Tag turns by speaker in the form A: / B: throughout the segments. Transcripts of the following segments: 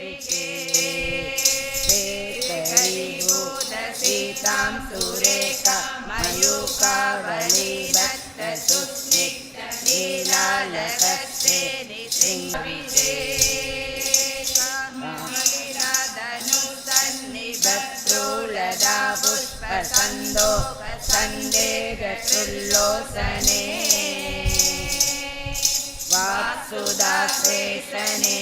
A: चन्द्रिके श्वेतरीभूतसीतां सुरेखा मयूकावली भक्तसुस्निग्धलीलालकस्ते सिंहविशे धनुसन्निभक्त्रोलदा पुष्पसन्दो सन्देहशुल्लोसने वाक्सुदासेशने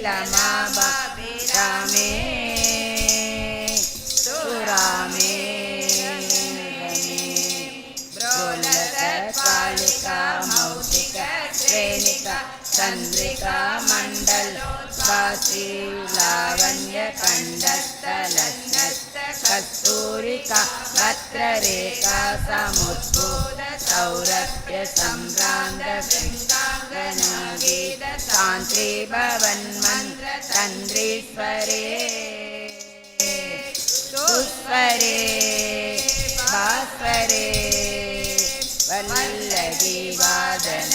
A: लीलमाबामे सुरामे ब्रोलकालिका मौलिक श्रेणिका चन्द्रिका मण्डलोद्वासी लावण्यकण्डस्थलस्त कस्तूरिका पत्ररेखा समुद्भूत सौरभ्य सम्भ्रान्त गीत तान्त्री भवन्मन्त्र तन्द्रीश्वरे सुस्वरे भास्वरे वल्लवीवादन प्रक्रिया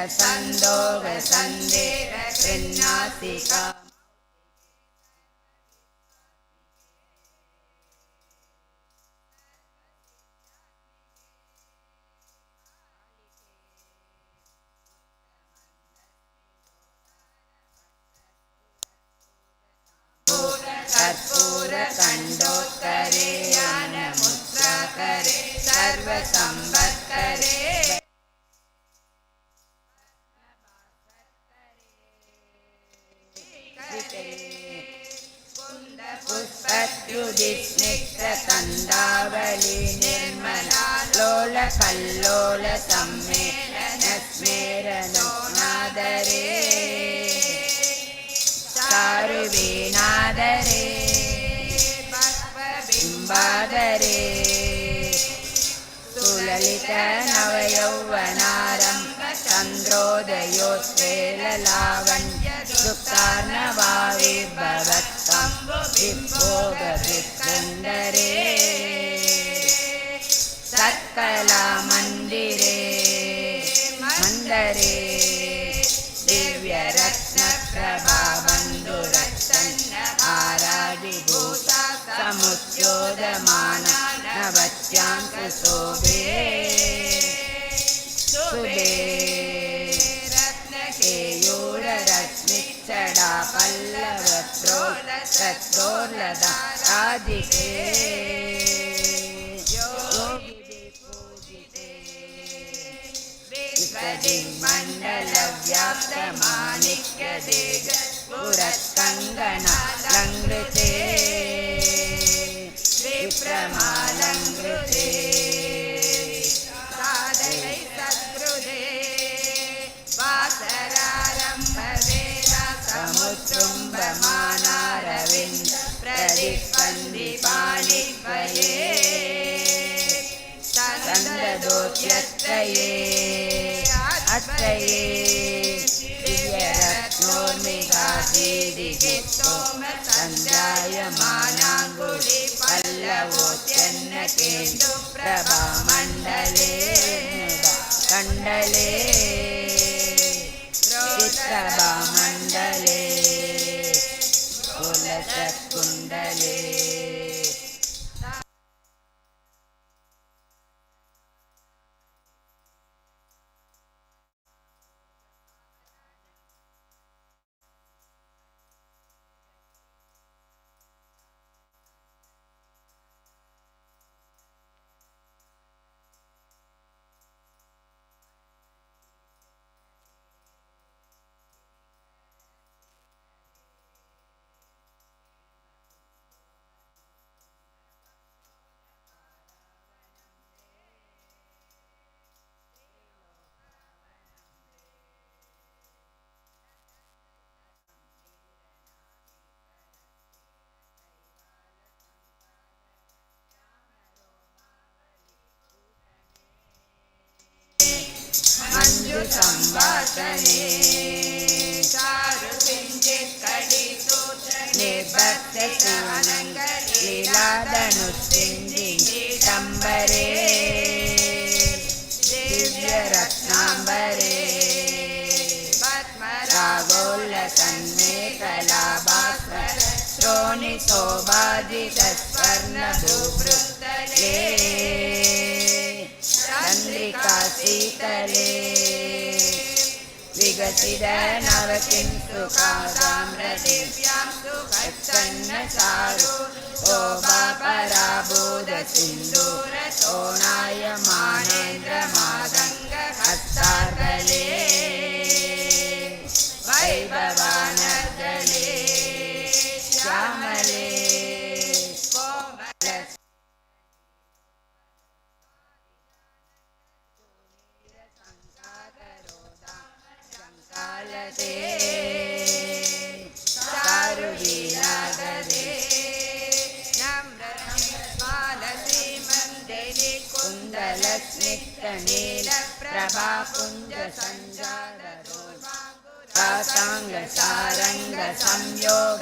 A: नित्यन्द सन्दोग सन्देह कृन्नासिका സല്ലോല സമ്മേളന സ്മേരനോനാദരേ സാരുവീനാദരേ ബിംബാദരേ സുലളിത നവയൗവനാരംഭ ചന്ദ്രോദയോസ്വേലാവണ്യ ദുഃഖാർണവാവിർഭവത്വം വിഭോഗ വിഭ്രണ്ടരേ सत्कलामन्दिरे मन्दरे दिव्यरत्नप्रभाबन्धुरत्सन्न आरादिभूता समुद्योदमान नवत्यां सुशोभे। शुभे रत्नकेयूररश्मिच्छडा पल्लवत्रोलदा राधिके Mandala. ോമ സഞ്ജായമാനാങ്കുലി പല്ലവോത്യന്ന കേന്ദു പ്രഭാമണ്ഡലേ കണ്ടലേ ചിത്ര सम्भाषणे चारु किञ्चित् कडिसूत्र निर्भक्तिलीलादनुसिञ्जिम्बरे दिव्यरत्नाम्बरे पद्मरागोल्लसन्मेखलाभास्कर श्रोणिशोभादितस्वर्णभूभृतले चन्द्रिका शीतले विगसित नवकिन्तु कादाम्रदिव्यां सुखच्छन्न चारु शोभा पराबोध सिन्दूर साङ्ग सारङ्ग संयोग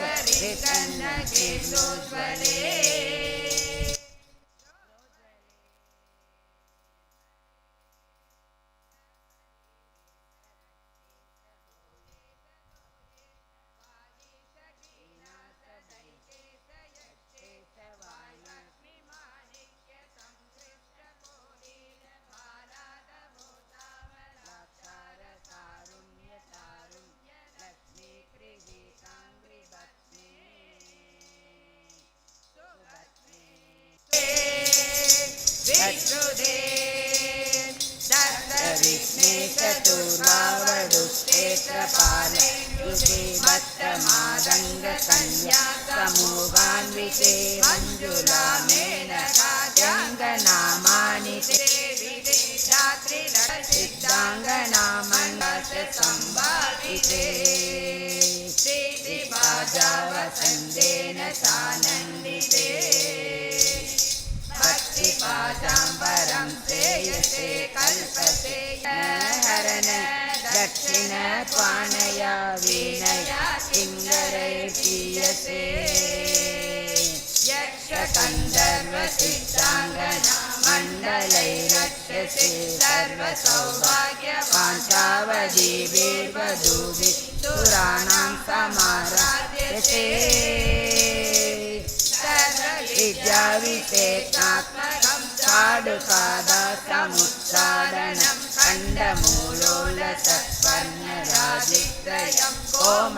A: भट्टमादङ्गकन्या समूहान्विते मञ्जुलामेन राजाङ्गनामानि ते रात्रिरसिद्धाङ्गनामण्डस सम्भाविते श्रीदिभाजावसन्देन सानन्दिते भक्तिपादाम्बरं श्रेयसे कल्पसे हरन दक्षिण त्वाणया वीणया सिङ्गरैर्गीयसे यक्षकन्दर्वसिद्धाङ्गना मण्डलैरक्षसे सर्वसौभाग्य पाञ्चावधीभिर्वधूभिः सुराणां समाराध्यसे പാടുപാത സമുത്സാദനം കണ്ട മൂലോല സത്പന്യരാജിത്രയം കോമ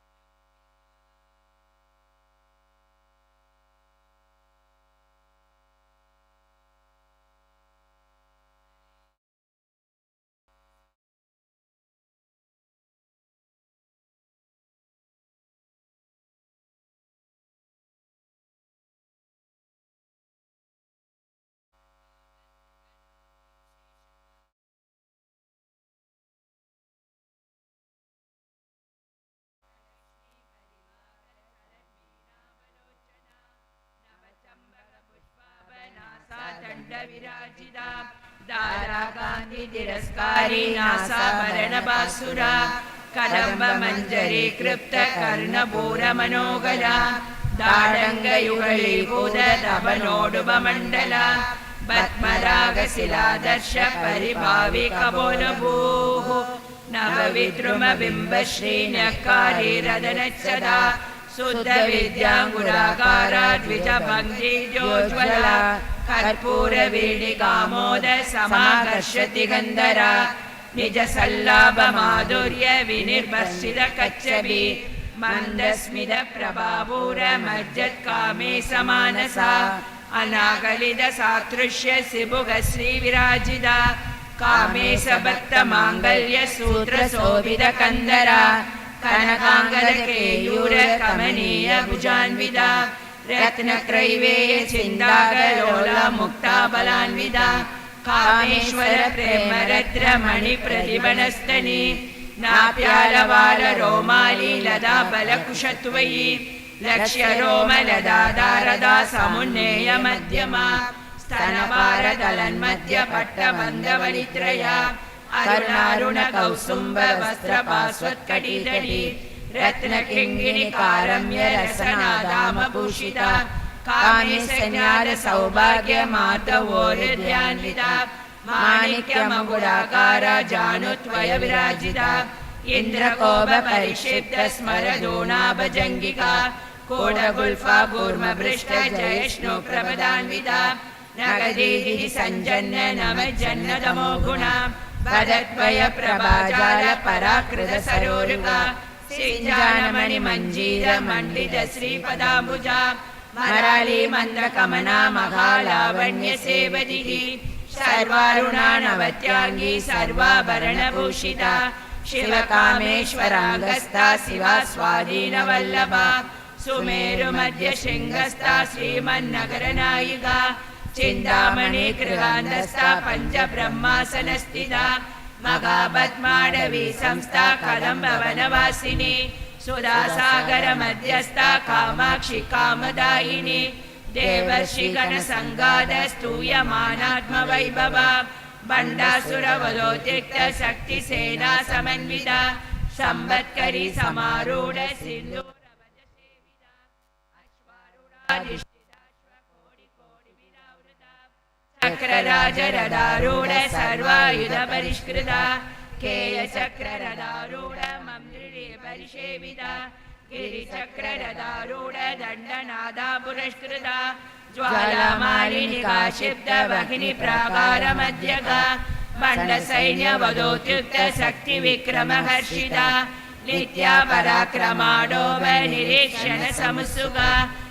A: विराजिता। दाराकान्ति तिरस्कारी नासाभरणबासुरा कदम्ब मञ्जरी कृप्त कर्णपूरमनोगला दाडङ्गयुगलीभूत तपनोडुपमण्डला पद्मरागशिलादर्श परिभावि कपोलभूः नवविद्रुमबिम्ब श्रीनकारीरदनच्छदा शुद्ध विद्याङ्गुराकारा निज सल्लाभ माधुर्य विनिर्भर्षित कच्छपि मन्दस्मित प्रभापूर मज्जत्कामे समानसा अनागलित सादृश्य सिभुग श्रीविराजिता कामे सबत्त माङ्गल्य सूत्र शोभित कन्दरा कनकाङ्गद केयूर कमनीय भुजान्विता रत्नक्रैवेय चिन्दागलोला मुक्ता बलान्विता कामेश्वर प्रेम रत्र मणि प्रतिबणस्तनि नाप्यालवाल रोमाली लदा बलकुशत्वयि लक्ष्य रोम लदा दारदा समुन्नेय रत्नकिङ्गिणि कारम्य रसनादामभूषिता कामे संज्ञात सौभाग्य जानुत्वय विराजिता इन्द्रकोप परिक्षिप्त स्मरदोणाभजङ्गिका कोडगुल्फा कूर्मभृष्ट जयष्णु प्रपदान्विता नगदीदिनि सञ्जन्न नम जन्नतमो गुणा वदत्वय प्रभाजाल पराकृत सरोरुका सिञ्जानमणि मञ्जीर मण्डित श्रीपदाम्बुजा। मराली मन्द्रकमना महालावण्य सेवदिः सर्वारुणा नवत्याङ्गी सर्वाभरणभूषिता। शिवकामेश्वराङ्गस्था शिवा स्वाधीनवल्लभा शृङ्गस्था श्रीमन्नगरनायिका। कृगान्तस्था पञ्चब्रह्मासनस्थिता मगापद्माडवी संस्था कदम्बवनवासिनी सुधासागर मध्यस्था कामाक्षि कामदायिनी स्तूयमानात्मवैभवा बण्डासुरवलोद्युक्त शक्तिसेना समन्विता सम्बत्करी समारूढ सिन्धूरवज चक्रराजरदारूढ सर्वायुध परिष्कृता केयचक्ररदारूढ मन्त्रिणे परिसेविता गिरिचक्ररदारूढ दण्डनादा पुरस्कृता ज्वालामालिनिका क्षिप्त भगिनि बण्डसैन्यवदोत्युक्त शक्तिविक्रमहर्षिता नित्या पराक्रमाडोव निरीक्षण समुत्सुका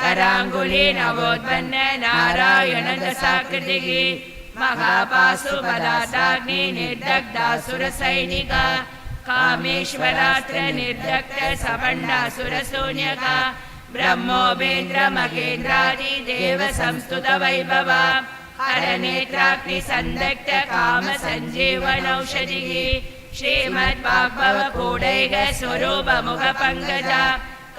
A: कराङ्गुली नवोत्पन्न नारायण दशाकृतिः महापाशुपदाताग्नि निर्दग्धासुर सैनिका कामेश्वरात्र निर्दग्ध सपण्डासुर शून्यका ब्रह्मोपेन्द्र महेन्द्रादि देव संस्तुत वैभवा हरनेत्राग्नि सन्दग्ध काम सञ्जीवनौषधिः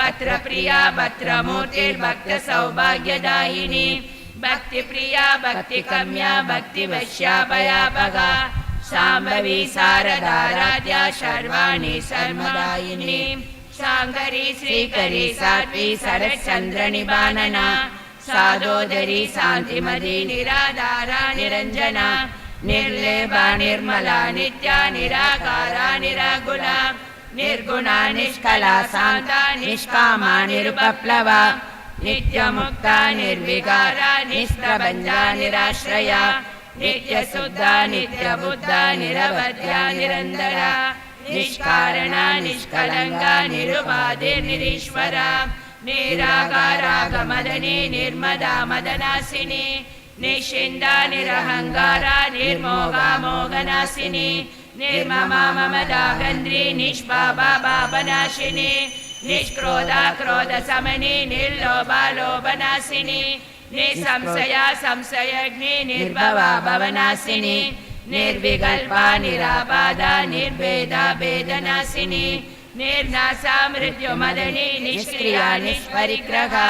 A: भद्रप्रिया भद्रमूर्तिर्भक्तसौभाग्यदायिनी भक्तिप्रिया भक्तिकम्या भक्तिवश्या भयाभगा शाम्भवी शारदाराध्या सर्वाणि सर्वदायिनी शाङ्करी श्रीकरी सात्वी शरच्चन्द्रनिबानना सादोदरी शान्तिमती निराधारा निरञ्जना निर्लेपा निर्मला नित्या निराकारा निराकुला निर्गुणा निष्कला शान्ता निष्कामा निरुपप्लवा नित्यमुक्ता निर्विकारा निष्प्रबन्धा निराश्रया नित्यशुद्धा नित्यबुद्धा निरवध्या निरन्तरा निष्कारणा निष्कलङ्गा निरुपाधिर्निरीश्वरा निराकारागमदने निर्मदा मदनासिनी निश्चिन्दा निरहङ्कारा निर्मोगा मोगनाशिनी गन्ध्री निष्पापा पापनाशिनी निष्क्रोधा क्रोधशमनी निर्लोभा लोभनाशिनी निसंशया संशयग्नि निर्भवा भवनाशिनी निर्विकल्पा निरापादा निर्भेदा भेदनाशिनी निर्नासा मृत्युमदनी निष्क्रिया निष्परिग्रहा